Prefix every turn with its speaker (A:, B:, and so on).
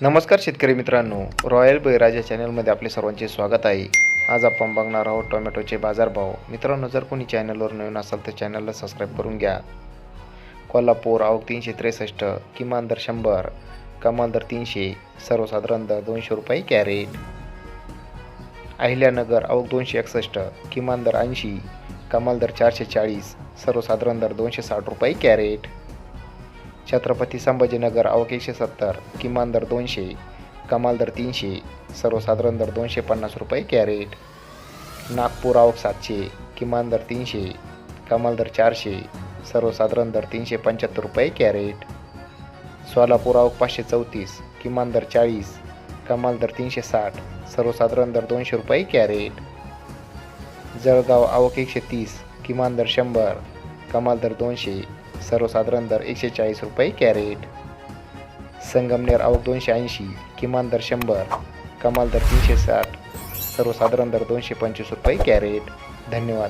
A: नमस्कार शेतकरी मित्रांनो. रॉयल बळीराजा चॅनलमध्ये आपले सर्वांचे स्वागत आहे. आज आपण बघणार आहोत टोमॅटोचे बाजारभाव. मित्रांनो जर कोणी चॅनलवर नवीन असाल तर चॅनलला सबस्क्राईब करून घ्या. कोल्हापूर आवक तीनशे त्रेसष्ट किमान दर शंभर कमाल दर तीनशे सर्वसाधारण दर दोनशे रुपये कॅरेट. अहिल्यानगर आवक दोनशे एकसष्ट किमान दर ऐंशी कमाल दर चारशे चाळीस सर्वसाधारण दर दोनशे साठ रुपये कॅरेट. छत्रपती संभाजीनगर आवक एकशे सत्तर किमान दर दोनशे कमाल दर तीनशे सर्वसाधारण दर दोनशे पन्नास रुपये कॅरेट. नागपूर आवक सातशे किमान दर तीनशे कमाल दर चारशे सर्वसाधारण दर तीनशे पंच्याहत्तर रुपये कॅरेट. सोलापूर आवक पाचशे चौतीस किमान दर चाळीस कमाल दर तीनशे साठ सर्वसाधारण दर दोनशे रुपये कॅरेट. जळगाव आवक एकशे तीस किमान दर शंभर कमाल दर दोनशे सर्वसाधारण दर एकशे चाळीस रुपये कॅरेट. संगमनेर आवक दोनशे ऐंशी किमान दर शंभर कमाल दर तीनशे साठ सर्वसाधारण दर दोनशे पंचवीस रुपये कॅरेट. धन्यवाद.